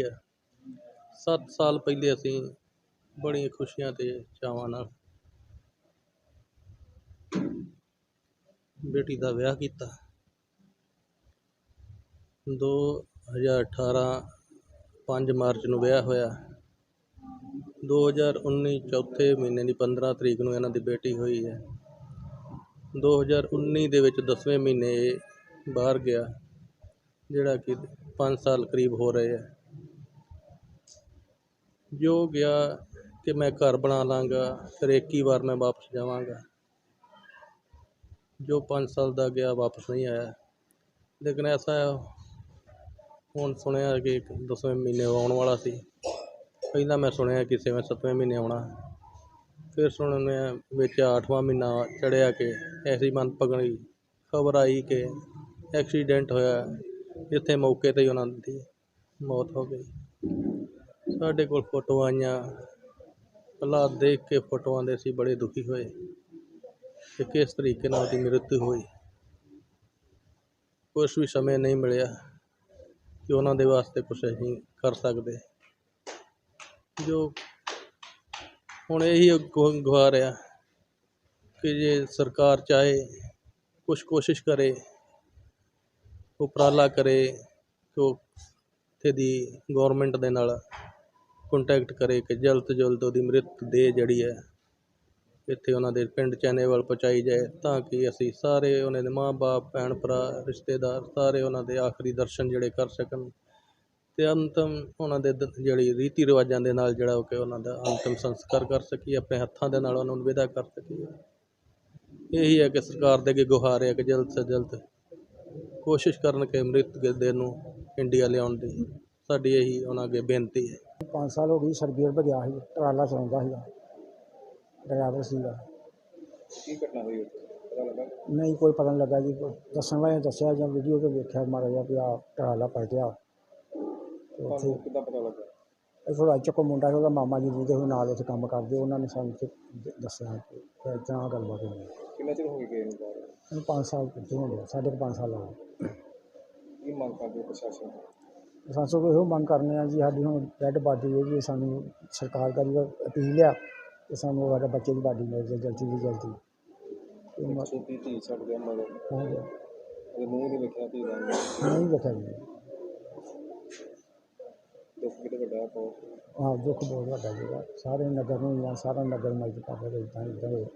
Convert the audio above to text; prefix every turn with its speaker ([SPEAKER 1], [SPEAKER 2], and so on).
[SPEAKER 1] ਹੈ? 7 ਸਾਲ ਪਹਿਲੇ ਅਸੀਂ ਬੜੀਆਂ ਖੁਸ਼ੀਆਂ ਅਤੇ ਚਾਵਾਂ ਨਾਲ ਬੇਟੀ ਦਾ ਵਿਆਹ ਕੀਤਾ। 2018 5 ਮਾਰਚ ਨੂੰ ਵਿਆਹ ਹੋਇਆ। 2019 ਚੌਥੇ ਮਹੀਨੇ ਦੀ 15 ਤਰੀਕ ਨੂੰ ਇਹਨਾਂ ਦੀ ਬੇਟੀ ਹੋਈ ਹੈ। 2019 ਦੇ ਵਿੱਚ 10ਵੇਂ ਮਹੀਨੇ ਇਹ ਬਾਹਰ ਗਿਆ, ਜਿਹੜਾ ਕਿ ਪੰਜ ਸਾਲ ਕਰੀਬ ਹੋ ਰਹੇ ਹੈ। ਜੋ ਗਿਆ ਕਿ ਮੈਂ ਘਰ ਬਣਾ ਲਾਂਗਾ, ਫਿਰ ਇੱਕ ਹੀ ਵਾਰ ਮੈਂ ਵਾਪਸ ਜਾਵਾਂਗਾ। ਜੋ ਪੰਜ ਸਾਲ ਦਾ ਗਿਆ, ਵਾਪਸ ਨਹੀਂ ਆਇਆ। ਲੇਕਿਨ ਐਸਾ ਹੁਣ ਸੁਣਿਆ ਕਿ ਦਸਵੇਂ ਮਹੀਨੇ ਆਉਣ ਵਾਲਾ ਸੀ। ਪਹਿਲਾਂ ਮੈਂ ਸੁਣਿਆ ਕਿ ਛੇਵੇਂ, ਸੱਤਵੇਂ ਮਹੀਨੇ ਆਉਣਾ। ਫਿਰ ਸੁਣਿਆ ਵਿੱਚ ਅੱਠਵਾਂ ਮਹੀਨਾ ਚੜਿਆ ਕਿ ਐਸੀ ਮਨ ਖਬਰ ਆਈ ਕਿ ਐਕਸੀਡੈਂਟ ਹੋਇਆ, ਜਿੱਥੇ ਮੌਕੇ 'ਤੇ ਹੀ ਉਹਨਾਂ ਦੀ ਮੌਤ ਹੋ ਗਈ। ਸਾਡੇ ਕੋਲ ਫੋਟੋਆਂ ਆਈਆਂ। ਪਹਿਲਾਂ ਦੇਖ ਕੇ ਫੋਟੋਆਂ ਦੇ ਅਸੀਂ ਬੜੇ ਦੁਖੀ ਹੋਏ ਕਿ ਕਿਸ ਤਰੀਕੇ ਨਾਲ ਉਹਦੀ ਮ੍ਰਿਤੂ ਹੋਈ। ਕੁਛ ਵੀ ਸਮੇਂ ਨਹੀਂ ਮਿਲਿਆ ਕਿ ਉਹਨਾਂ ਦੇ ਵਾਸਤੇ ਕੁਛ ਅਸੀਂ ਕਰ ਸਕਦੇ। ਜੋ ਹੁਣ ਇਹੀ ਗੁ- ਗੁਹਾਰ ਆ ਕਿ ਜੇ ਸਰਕਾਰ ਚਾਹੇ, ਕੁਛ ਕੋਸ਼ਿਸ਼ ਕਰੇ, ਉਪਰਾਲਾ ਕਰੇ ਕਿ ਉਹ ਇੱਥੇ ਦੀ ਗੌਰਮੈਂਟ ਦੇ ਨਾਲ ਕੰਟੈਕਟ ਕਰੇ ਕਿ ਜਲਦ ਤੋਂ ਜਲਦ ਉਹਦੀ ਮ੍ਰਿਤ ਦੇਹ ਜਿਹੜੀ ਹੈ, ਇੱਥੇ ਉਹਨਾਂ ਦੇ ਪਿੰਡ ਚੈਨੇਵਲ ਪਹੁੰਚਾਈ ਜਾਏ ਤਾਂ ਕਿ ਅਸੀਂ ਸਾਰੇ ਉਹਨਾਂ ਦੇ ਮਾਂ-ਬਾਪ ਭੈਣ ਭਰਾ, ਰਿਸ਼ਤੇਦਾਰ ਸਾਰੇ ਉਹਨਾਂ ਦੇ ਆਖਰੀ ਦਰਸ਼ਨ ਜਿਹੜੇ ਕਰ ਸਕਣ ਅਤੇ ਅੰਤਮ ਉਹਨਾਂ ਦੇ ਦ- ਜਿਹੜੀ ਰੀਤੀ ਰਿਵਾਜਾਂ ਦੇ ਨਾਲ ਜਿਹੜਾ ਉਹ ਕਿ ਉਹਨਾਂ ਦਾ ਅੰਤਮ ਸੰਸਕਾਰ ਕਰ ਸਕੀਏ, ਆਪਣੇ ਹੱਥਾਂ ਦੇ ਨਾਲ ਉਹਨਾਂ ਨੂੰ ਵਿਦਾ ਕਰ ਸਕੀਏ। ਇਹੀ ਹੈ ਕਿ ਸਰਕਾਰ ਦੇ ਅੱਗੇ ਗੁਹਾਰ ਹੈ ਕਿ ਜਲਦ ਤੋਂ ਜਲਦ ਕੋਸ਼ਿਸ਼ ਕਰਨ ਕਿ ਮ੍ਰਿਤ ਦੇ ਨੂੰ ਇੰਡੀਆ ਲਿਆਉਣ ਦੀ ਸਾਡੀ ਇਹੀ ਉਹਨਾਂ ਅੱਗੇ ਬੇਨਤੀ ਹੈ।
[SPEAKER 2] ਪੰਜ ਸਾਲ ਹੋ ਗਈ ਸਰਬੀਅਰ ਭਜਿਆ ਸੀ ਟਰਾਲਾ ਚਲਾਉਂਦਾ ਸੀਗਾ। ਡਰਾਈਵਰ ਸੀਗਾ।
[SPEAKER 3] ਕੀ ਘਟਨਾ ਹੋਈ ਉੱਥੇ? ਪਤਾ ਲੱਗਾ?
[SPEAKER 2] ਨਹੀਂ ਕੋਈ ਪਤਾ ਨਹੀਂ ਲੱਗਾ ਜੀ। ਕੋਈ ਦੱਸਣ ਵਾਲੇ ਨੇ ਦੱਸਿਆ ਜਾਂ ਵੀਡੀਓ ਤੇ ਵੇਖਿਆ ਮਾੜਾ ਜਿਹਾ ਵੀ ਆ ਟਰਾਲਾ ਪਲਟਿਆ। ਤੇ ਉੱਥੇ
[SPEAKER 3] ਤੁਹਾਨੂੰ ਕਿੱਦਾਂ ਪਤਾ ਲੱਗਾ?
[SPEAKER 2] ਇਹ ਥੋੜਾ ਚੱਕੋ ਮੁੰਡਾ ਸੀ ਉਹਦਾ ਮਾਮਾ ਜੀ ਦੇ ਉਹ ਨਾਲ ਉੱਥੇ ਕੰਮ ਕਰਦੇ ਉਹਨਾਂ ਨੇ ਸਾਨੂੰ ਤੇ ਦ- ਦੱਸਿਆ ਕਿ ਇਦਾਂ ਆਹ ਗੱਲਬਾਤ ਹੋਈ। ਹੈ।
[SPEAKER 3] ਕਿੰਨਾ ਚਿਰ ਹੋ ਗਿਆ ਗਏ ਨੂੰ ਬਾਹਰ?
[SPEAKER 2] ਇਹਨੂੰ ਪੰਜ ਸਾਲ ਕਿੱਥੇ ਹੋ ਗਏ ਸਾਢੇ ਕੁ ਪੰਜ ਸਾਲ ਹੋ ਗਏ।
[SPEAKER 3] ਕੀ ਮੰਗ ਕਰਦੇ ਹੋ ਪ੍ਰਸ਼ਾਸਨ ਤੋਂ?
[SPEAKER 2] ਸਾਨੂੰ ਕੋਈ ਇਹੋ ਮੰਗ ਕਰਨੇ ਆ ਜੀ ਸਾਡੀ ਹੁਣ ਡੈਡ ਬਾਡੀ ਹੈ ਜੀ ਸਾਨੂੰ ਸਰਕਾਰ ਦਾ ਵੀ ਅਪੀਲ ਆ ਕਿ ਸਾਨੂੰ ਸਾਡੇ ਬੱਚੇ ਦੀ ਬਾਡੀ ਮਿਲ ਜਾਏ ਜਲਦੀ ਤੋਂ ਜਲਦੀ। ਤੇ ਮ-
[SPEAKER 3] ਛੋਟੀ ਧੀ ਛੱਡ ਗਿਆ ਮਗਰ?
[SPEAKER 2] ਹਾਂ ਜੀ।
[SPEAKER 3] ਉਹਦੇ ਮੂੰਹ ਨਹੀਂ ਵੇਖਿਆ ਧੀ ਦਾ
[SPEAKER 2] ਨਹੀਂ ਵੇਖਿਆ ਜੀ।
[SPEAKER 3] ਦੁੱਖ ਕਿਤੇ ਵੱਡਾ ਬਹੁਤ।
[SPEAKER 2] ਹਾਂ ਦੁੱਖ ਬਹੁਤ ਵੱਡਾ ਸੀਗਾ ਸਾਰੇ ਨਗਰ ਨੂੰ ਜਾਂ ਸਾਰਾ ਨਗਰ ਮਾਈ ਦੇ ਪਾਪਾ ਦੇ ਇਦਾਂ ਇਦਾਂ ਹੋਇਆ